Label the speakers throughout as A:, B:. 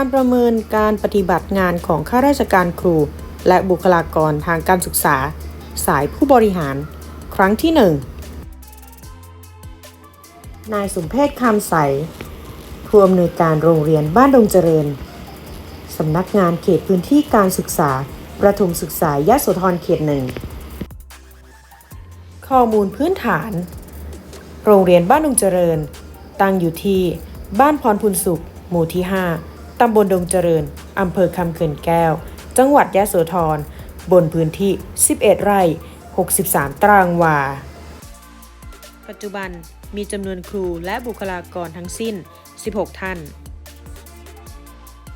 A: การประเมินการปฏิบัติงานของข้าราชการครู และบุคลากรทางการศึกษา สายผู้บริหาร ครั้งที่ 1 นายสมเพชคำใสผู้อำนวยการโรงเรียนบ้านดงเจริญ สำนักงานเขตพื้นที่การศึกษา ประถมศึกษายะโสธรเขตหนึ่งข้อมูลพื้นฐาน โรงเรียนบ้านดงเจริญ ตั้งอยู่ที่บ้านพรพุนสุข หมู่ที่ 5 ตำบลดงเจริญ อำเภอคำเขื่อนแก้ว จังหวัดยะโสธร บนพื้นที่ 11 ไร่ 63 ตารางวา ปัจจุบันมีจำนวนครูและบุคลากรทั้งสิ้น 16 ท่าน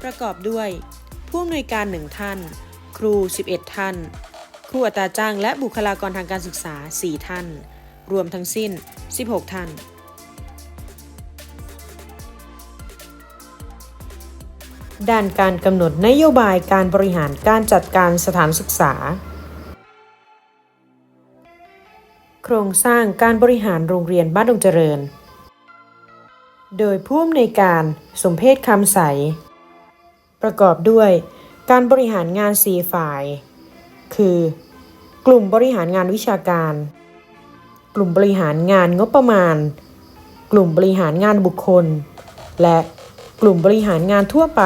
A: ประกอบด้วย ผู้อำนวยการ1ท่าน ครู 11 ท่าน ครูอัตราจ้างและบุคลากรทางการศึกษา 4 ท่าน รวมทั้งสิ้น 16 ท่าน ด้านการกำหนดนโยบายการบริหารการจัดการสถานศึกษา โครงสร้างการบริหารโรงเรียนบ้านดงเจริญ โดยผู้อำนวยการสมเพศคำใส ประกอบด้วยการบริหารงาน4ฝ่าย คือ กลุ่มบริหารงานวิชาการ กลุ่มบริหารงานงบประมาณ กลุ่มบริหารงานบุคคล และ กลุ่มบริหารงานทั่วไป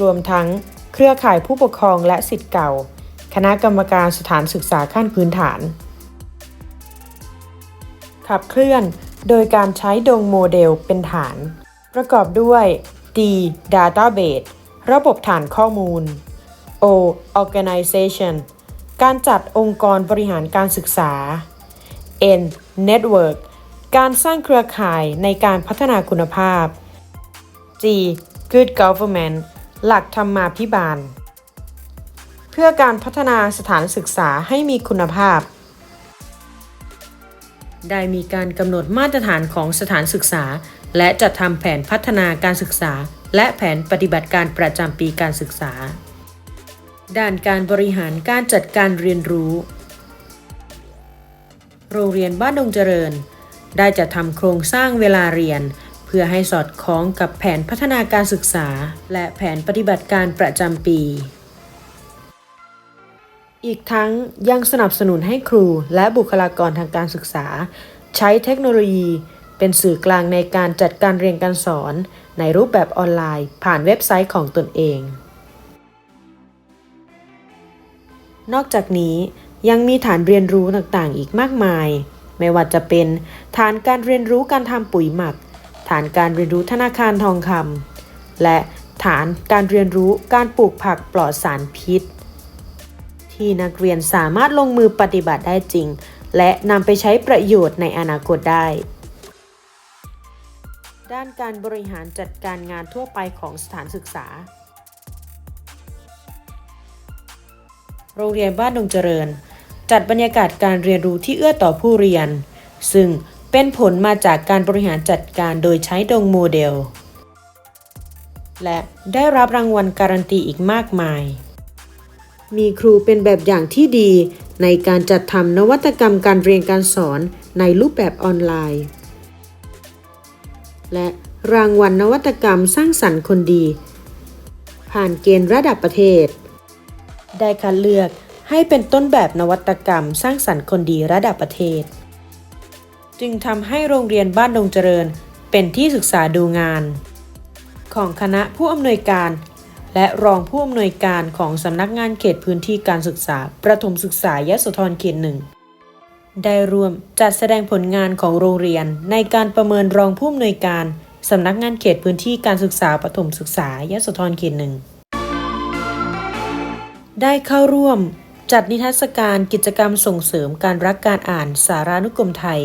A: รวมทั้งเครือข่ายผู้ปกครองและสิทธิ์เก่า คณะกรรมการสถานศึกษาขั้นพื้นฐาน ขับเคลื่อนโดยการใช้ดงโมเดลเป็นฐาน ประกอบด้วย D Database ระบบฐานข้อมูล O Organization การจัดองค์กรบริหารการศึกษา N Network การสร้างเครือข่ายในการพัฒนาคุณภาพ G Good Government หลักธรรมาภิบาล เพื่อการพัฒนาสถานศึกษาให้มีคุณภาพ ได้มีการกำหนดมาตรฐานของสถานศึกษา และจัดทำแผนพัฒนาการศึกษา และแผนปฏิบัติการประจำปีการศึกษา ด้านการบริหารการจัดการเรียนรู้ โรงเรียนบ้านดงเจริญ ได้จัดทำโครงสร้างเวลาเรียน เพื่อให้สอดคล้องกับแผนพัฒนาการศึกษา และแผนปฏิบัติการประจำปี อีกทั้งยังสนับสนุนให้ครูและบุคลากรทางการศึกษา ใช้เทคโนโลยี เป็นสื่อกลางในการจัดการเรียนการสอน ในรูปแบบออนไลน์ ผ่านเว็บไซต์ของตนเอง นอกจากนี้ยังมีฐานเรียนรู้ต่างๆ อีกมากมาย ไม่ว่าจะเป็นฐานการเรียนรู้การทำปุ๋ยหมัก ฐานการเรียนรู้ธนาคารทองคำและฐานการเรียนรู้การปลูกผักปลอดสารพิษ ที่นักเรียนสามารถลงมือปฏิบัติได้จริง และนำไปใช้ประโยชน์ในอนาคตได้ ด้านการบริหารจัดการงานทั่วไปของสถานศึกษา โรงเรียนบ้านดงเจริญ จัดบรรยากาศการเรียนรู้ที่เอื้อต่อผู้เรียน ซึ่ง เป็นผลมาจากการบริหารจัดการโดยใช้ดงโมเดล และได้รับรางวัลการันตีอีกมากมาย มีครูเป็นแบบอย่างที่ดีในการจัดทำนวัตกรรมการเรียนการสอนในรูปแบบออนไลน์ และรางวัลนวัตกรรมสร้างสรรค์คนดี ผ่านเกณฑ์ระดับประเทศ ได้คัดเลือกให้เป็นต้นแบบนวัตกรรมสร้างสรรค์คนดีระดับประเทศ จึงทำให้โรงเรียนบ้านดงเจริญ เป็นที่ศึกษาดูงาน ของคณะผู้อำนวยการ และรองผู้อำนวยการของสำนักงานเขตพื้นที่การศึกษา ประถมศึกษายโสธรเขตหนึ่งได้รวมจัดแสดงผลงานของโรงเรียนในการประเมินรองผู้อำนวยการสำนักงานเขตพื้นที่การศึกษาประถมศึกษายโสธรเขตหนึ่งได้เข้าร่วมจัดนิทรรศการกิจกรรมส่งเสริมการรักการอ่านสารานุกรมไทย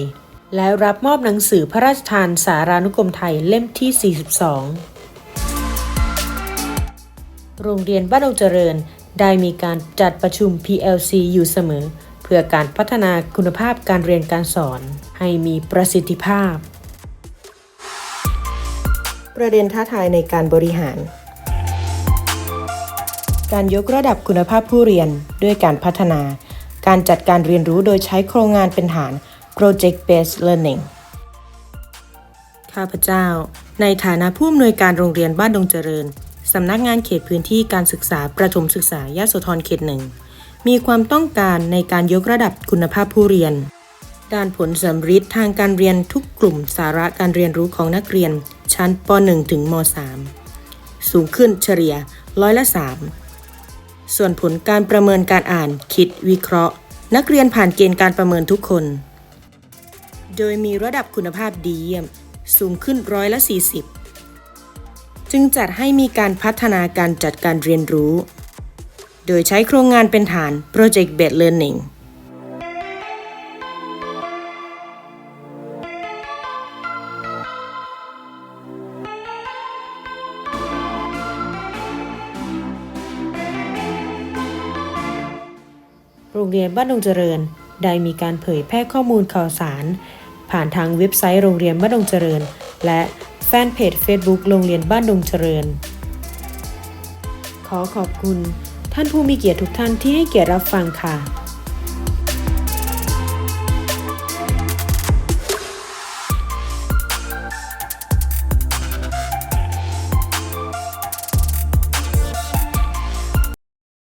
A: และรับมอบหนังสือพระราชทานสารานุกรมไทยเล่มที่ 42 โรงเรียนบ้านดงเจริญได้มีการจัดประชุม PLC อยู่เสมอ เพื่อการพัฒนาคุณภาพการเรียนการสอน ให้มีประสิทธิภาพ ประเด็นท้าทายในการบริหาร การยกระดับคุณภาพผู้เรียนด้วยการพัฒนา การจัดการเรียนรู้โดยใช้โครงงานเป็นฐาน Project Based Learning ข้าพเจ้า ในฐานะผู้อำนวยการโรงเรียนบ้านดงเจริญ สำนักงานเขตพื้นที่การศึกษาประถมศึกษายะโสธรเขตหนึ่ง มีความต้องการในการยกระดับคุณภาพผู้เรียน ด้านผลสำฤทธิ์ทางการเรียนทุกกลุ่มสาระการเรียนรู้ของนักเรียน ชั้นป .1 ถึงม .3 สูงขึ้นเฉลี่ยร้อยละ 3 ส่วนผลการประเมินการอ่าน คิดวิเคราะห์ นักเรียนผ่านเกณฑ์การประเมินทุกคน โดยมีระดับคุณภาพดีเยี่ยม สูงขึ้นร้อยละ 40 จึงจัดให้มีการพัฒนาการจัดการเรียนรู้ โดยใช้โครงงานเป็นฐาน Project Based Learning โรงเรียนบ้านดงเจริญ ได้มีการเผยแพร่ข้อมูลข่าวสาร ผ่านทางเว็บไซต์โรงเรียนบ้านดงเจริญ และแฟนเพจ Facebook โรงเรียนบ้านดงเจริญ ขอขอบคุณ ท่านผู้มีเกียรติทุกท่านที่ให้เกียรติรับฟังค่ะ